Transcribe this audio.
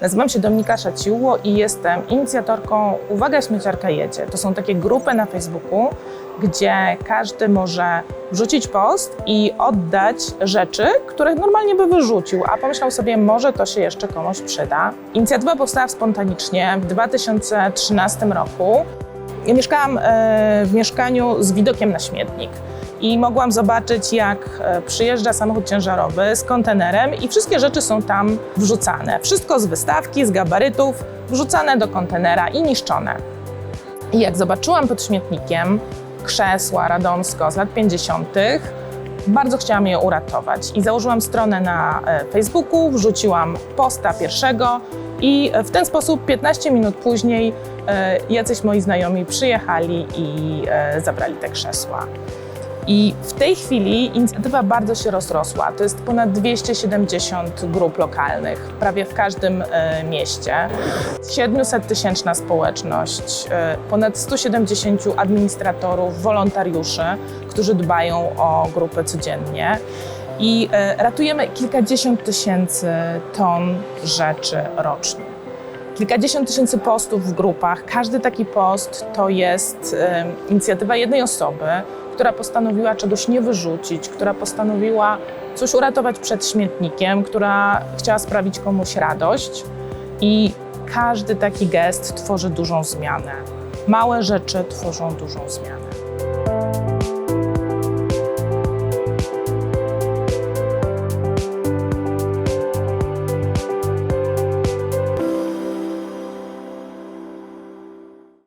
Nazywam się Dominika Szaciło i jestem inicjatorką Uwaga Śmieciarka Jedzie. To są takie grupy na Facebooku, gdzie każdy może wrzucić post i oddać rzeczy, których normalnie by wyrzucił, a pomyślał sobie, może to się jeszcze komuś przyda. Inicjatywa powstała spontanicznie w 2013 roku. Ja mieszkałam e, w mieszkaniu z widokiem na śmietnik i mogłam zobaczyć, jak e, przyjeżdża samochód ciężarowy z kontenerem i wszystkie rzeczy są tam wrzucane. Wszystko z wystawki, z gabarytów, wrzucane do kontenera i niszczone. I jak zobaczyłam pod śmietnikiem krzesła radomsko z lat 50., bardzo chciałam je uratować i założyłam stronę na e, Facebooku, wrzuciłam posta pierwszego i w ten sposób 15 minut później e, jacyś moi znajomi przyjechali i e, zabrali te krzesła. I w tej chwili inicjatywa bardzo się rozrosła. To jest ponad 270 grup lokalnych, prawie w każdym e, mieście. 700 tysięczna społeczność, e, ponad 170 administratorów, wolontariuszy, którzy dbają o grupy codziennie. I e, ratujemy kilkadziesiąt tysięcy ton rzeczy rocznie kilkadziesiąt tysięcy postów w grupach. Każdy taki post to jest inicjatywa jednej osoby, która postanowiła czegoś nie wyrzucić, która postanowiła coś uratować przed śmietnikiem, która chciała sprawić komuś radość. I każdy taki gest tworzy dużą zmianę. Małe rzeczy tworzą dużą zmianę.